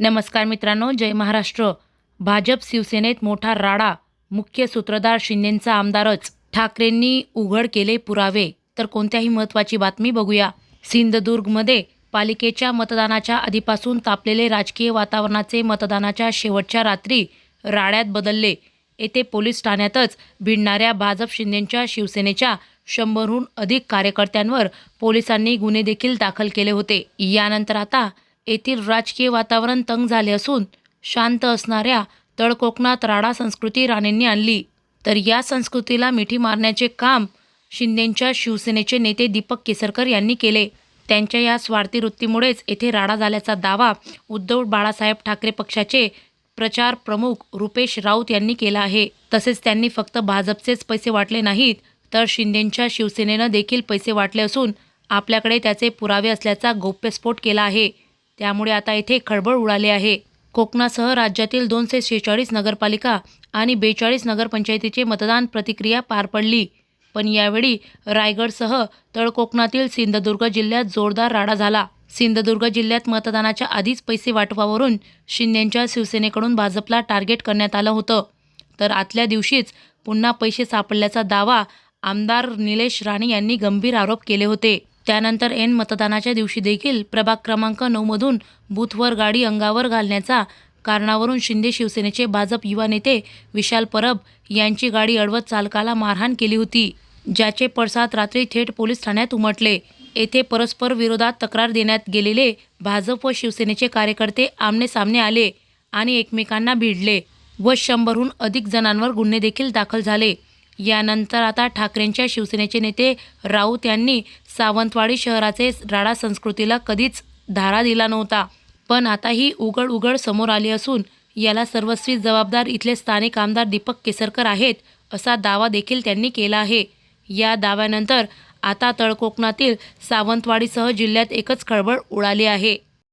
नमस्कार मित्रांनो जय महाराष्ट्र. भाजप शिवसेनेत मोठा राडा मुख्य सूत्रधार शिंदेंचा आमदारच. ठाकरेंनी उघड केले पुरावे. तर कोणत्याही महत्त्वाची बातमी बघूया. सिंधुदुर्गमध्ये पालिकेच्या मतदानाच्या आधीपासून तापलेले राजकीय वातावरणाचे मतदानाच्या शेवटच्या रात्री राड्यात बदलले. येथे पोलीस ठाण्यातच भिडणाऱ्या भाजप शिंदेंच्या शिवसेनेच्या शंभरहून अधिक कार्यकर्त्यांवर पोलिसांनी गुन्हे देखील दाखल केले होते. यानंतर आता येथील राजकीय वातावरण तंग झाले असून शांत असणाऱ्या तळकोकणात राडा संस्कृती राणेंनी आणली. तर या संस्कृतीला मिठी मारण्याचे काम शिंदेंच्या शिवसेनेचे नेते दीपक केसरकर यांनी केले. त्यांच्या या स्वार्थी वृत्तीमुळेच येथे राडा झाल्याचा दावा उद्धव बाळासाहेब ठाकरे पक्षाचे प्रचार प्रमुख रुपेश राऊत यांनी केला आहे. तसेच त्यांनी फक्त भाजपचेच पैसे वाटले नाहीत तर शिंदेंच्या शिवसेनेनं देखील पैसे वाटले असून आपल्याकडे त्याचे पुरावे असल्याचा गौप्यस्फोट केला आहे. त्यामुळे आता येथे खळबळ उडाली आहे. कोकणासह राज्यातील दोनशे शेहेचाळीस नगरपालिका आणि बेचाळीस नगरपंचायतीचे मतदान प्रतिक्रिया पार पडली. पण यावेळी रायगडसह तळकोकणातील सिंधुदुर्ग जिल्ह्यात जोरदार राडा झाला. सिंधुदुर्ग जिल्ह्यात मतदानाच्या आधीच पैसे वाटपावरून शिंदेंच्या शिवसेनेकडून भाजपला टार्गेट करण्यात आलं होतं. तर आतल्या दिवशीच पुन्हा पैसे सापडल्याचा दावा आमदार निलेश राणे यांनी गंभीर आरोप केले होते. त्यानंतर एन मतदानाच्या दिवशी देखील प्रभाग क्रमांक नऊमधून बूथवर गाडी अंगावर घालण्याचा कारणावरून शिंदे शिवसेनेचे भाजप युवा नेते विशाल परब यांची गाडी अडवत चालकाला मारहाण केली होती ज्याचे पडसाद रात्री थेट पोलीस ठाण्यात उमटले. येथे परस्पर विरोधात तक्रार देण्यात गेलेले भाजप व शिवसेनेचे कार्यकर्ते आमने सामने आले आणि एकमेकांना भिडले व शंभरहून अधिक जणांवर गुन्हे देखील दाखल झाले. यानंतर आता ठाकरेंच्या शिवसेनेचे नेते राऊत यांनी सावंतवाडी शहराचे राडा संस्कृतीला कधीच धारा दिला नव्हता. पण आता ही उघड उघड समोर आली असून याला सर्वस्वी जबाबदार इथले स्थानिक आमदार दीपक केसरकर आहेत असा दावा देखील त्यांनी केला आहे. या दाव्यानंतर आता तळकोकणातील सावंतवाडीसह जिल्ह्यात एकच खळबळ उडाली आहे.